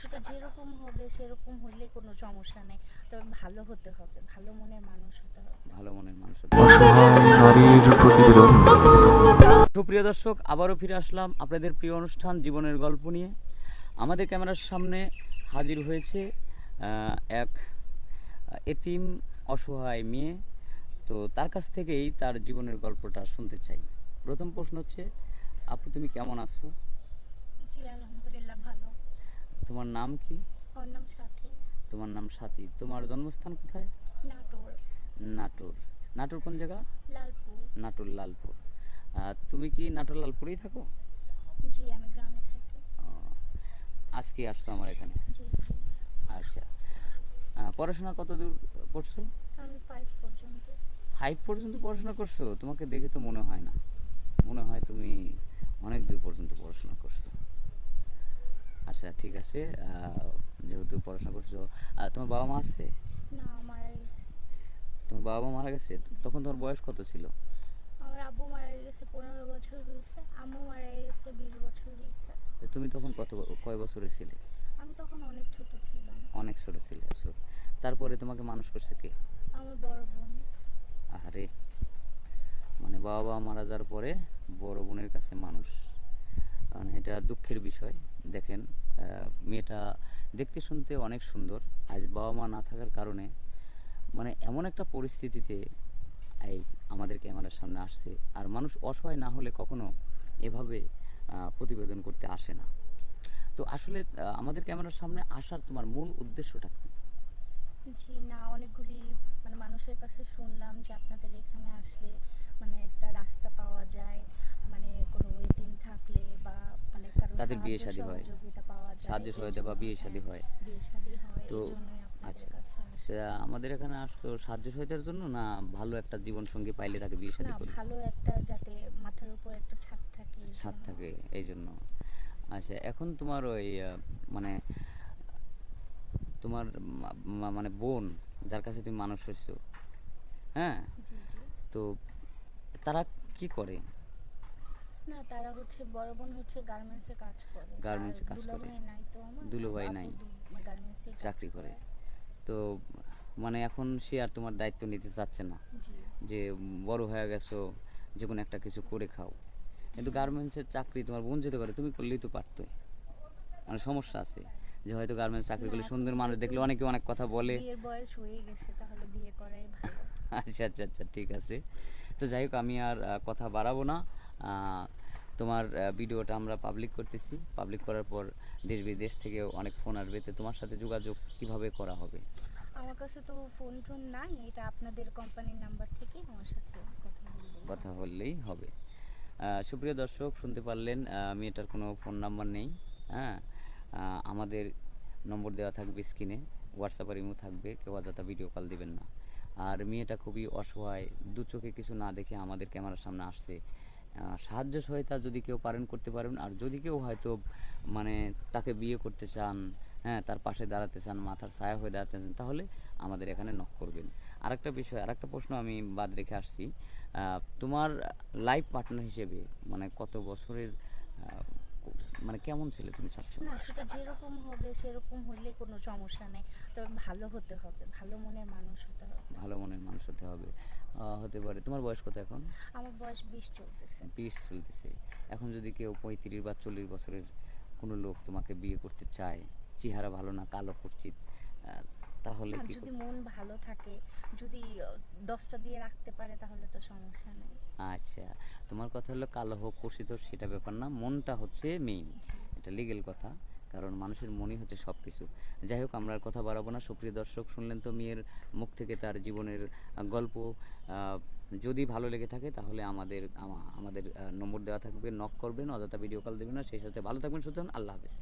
সেটা যেরকম হবে সেরকম হইলে কোনো সমস্যা নেই। তবে ভালো হতে হবে ভালো মনের মানুষ হতে হবে। ভালো মনের মানুষ সুপ্রিয় দর্শক আবারও ফিরে আসলাম আপনাদের প্রিয় অনুষ্ঠান জীবনের গল্প নিয়ে। আমাদের ক্যামেরার সামনে হাজির হয়েছে এক এতিম অসহায় মেয়ে। তো তার কাছ থেকেই তার জীবনের গল্পটা শুনতে চাই। প্রথম প্রশ্ন হচ্ছে আপু তুমি কেমন আছো? জি আলহামদুলিল্লাহ ভালো। তোমার নাম কি? ওর নাম সাথী। তোমার নাম সাথী। তোমার জন্মস্থান কোথায়? নাটোর। নাটোর। নাটোর কোন জায়গা? লালপুর। নাটোর লালপুর। তুমি কি নাটোর লালপুরেই থাকো? জি আমি গ্রামে থাকি। আজকে আসছো আমার এখানে? আচ্ছা। পড়াশোনা কত দূর করছ? আমি ফাইভ পর্যন্ত। ফাইভ পর্যন্ত পড়াশোনা করছ? তোমাকে দেখে তো মনে হয় না। মনে হয় তুমি অনেক দূর পর্যন্ত পড়াশোনা করছ। আচ্ছা ঠিক আছে। যেহেতু পড়াশোনা করছ তোমার বাবা মা আছে? না মারা গেছে। তোমার বাবা মা মারা গেছে? তখন তোমার বয়স কত ছিল? আমার আব্বু মারা গেছে পনেরো বছর হয়েছে। আম্মু মারা গেছে বিশ বছর হয়েছে। তুমি তখন কত কয় বছরের ছিলে? আমি তখন অনেক ছোট ছিলাম। অনেক ছোট ছিলে তারপরে তোমাকে মানুষ করছে কে? আমার বড় বোন। আরে মানে বাবা মারা যাওয়ার পরে বড় বোনের কাছে মানুষ। কারণ এটা দুঃখের বিষয়। দেখেন মেয়েটা দেখতে শুনতে অনেক সুন্দর। আজ বাবা মা না থাকার কারণে মানে এমন একটা পরিস্থিতিতে এই আমাদের ক্যামেরার সামনে আসছে। আর মানুষ অসহায় না হলে কখনো এভাবে প্রতিবেদন করতে আসে না। তো আসলে আমাদের ক্যামেরার সামনে আসার তোমার মূল উদ্দেশ্যটা কি? জি, না, অনেকগুলি মানে মানুষের কাছে শুনলাম যে আপনাদের এখানে আসলে মানে একটা রাস্তা পাওয়া যায়। মানে কোনো থাকলে বা মানে কারও তাদের বিয়ে শাদী হয়। সাহায্য সহায়তা বা বিয়ে শাদী হ্যাঁ, তো, আচ্ছা। আমাদের এখানে আসতো সাহায্য সহায়তার জন্য না ভালো একটা জীবন সঙ্গী পাইলে তাকে বিয়ে শাদী করি ভালো একটা যাতে মাথার উপর একটা ছাদ থাকে জন্য। থাকে এই জন্য আচ্ছা এখন তোমার ওই মানে তোমার মানে বোন যার কাছে তুমি মানুষ হয়েছো হ্যাঁ তো তারা কি করে না তারা হচ্ছে বড় বোন হচ্ছে গার্মেন্টসে কাজ করে। আর কাজ করে। দুলাভাই নাই তো আমার নাই। গার্মেন্টসে চাকরি করে। তো মানে এখন সে আর তোমার দায়িত্ব নিতে চাচ্ছে না। যে বড় হয়ে গেছো যে কোনো একটা কিছু করে খাও। কিন্তু গার্মেন্টসের চাকরি তোমার বোন যেতে পারে তুমি করলেই তো পারতো মানে সমস্যা আছে যে হয়তো গার্মেন্টস চাকরি করলে সুন্দর মানুষ দেখলে অনেকে অনেক কথা বলে। বিয়ের বয়স হয়ে গেছে তাহলে বিয়ে করাই ভালো। আচ্ছা আচ্ছা আচ্ছা ঠিক আছে। তো যাই হোক আমি আর কথা বাড়াবো না। তোমার ভিডিওটা আমরা পাবলিক করতেছি। পাবলিক করার পর দেশ বিদেশ থেকে অনেক ফোন আসবে। তো তোমার সাথে যোগাযোগ কীভাবে করা হবে? আমার কাছে তো ফোন টোন নাই। এটা আপনাদের কোম্পানির নাম্বার থেকে আমার সাথে কথা বললেই হবে। সুপ্রিয় দর্শক শুনতে পারলেন মেয়েটার কোনো ফোন নাম্বার নেই। হ্যাঁ? আমাদের নম্বর দেওয়া থাকবে স্ক্রিনে হোয়াটসঅ্যাপের ইমো থাকবে। কেউ অযথা ভিডিও কল দিবেন না। আর মেয়েটা খুবই অসহায়। দু চোখে কিছু না দেখে আমাদের ক্যামেরার সামনে আসছে। সাহায্য সহায়তা যদি কেউ পারেন করতে পারেন আর যদি কেউ হয়তো মানে তাকে বিয়ে করতে চান হ্যাঁ তার পাশে দাঁড়াতে চান মাথার ছায়া হয়ে দাঁড়াতে চান তাহলে আমাদের এখানে নক করবেন। আরেকটা বিষয় আরেকটা প্রশ্ন আমি বাদ রেখে আসছি। তোমার লাইফ পার্টনার হিসেবে মানে কত বছরের মানে কেমন ছেলে তুমি চাচ্ছ? না সেটা যেরকম হবে সেরকম হইলে কোনো সমস্যা নেই। তবে ভালো হতে হবে ভালো মনের মানুষ হতে হবে। ভালো মনের মানুষ হতে হবে। হতে পারে। তোমার বয়স কত এখন? আমার বয়স বিশ চলতেছে। বিশ চলতেছে। এখন যদি কেউ পঁয়ত্রিশ বা চল্লিশ বছরের কোনো লোক তোমাকে বিয়ে করতে চায় চেহারা ভালো না কালো কুচ্ছিত আহ, তাহলে কি যদি মন ভালো থাকে যদি দশটা দিয়ে রাখতে পারে তাহলে তো সমস্যা নেই। আচ্ছা তোমার কথা হলো কালো হোক হোক সেটা ব্যাপার না। মনটা হচ্ছে মেইন এটা লিগেল কথা। কারণ মানুষের মনই হচ্ছে সব কিছু যাই হোক, আমরা আর কথা বাড়াবো না। সুপ্রিয় দর্শক, শুনলেন তো মেয়ের মুখ থেকে তার জীবনের গল্প। যদি ভালো লেগে থাকে তাহলে আমাদের আমাদের নম্বর দেওয়া থাকবে। নক করবেন, অযথা ভিডিও কল দেবেন না। সেই সাথে ভালো থাকবেন সুতরাং আল্লাহ হাফেজ।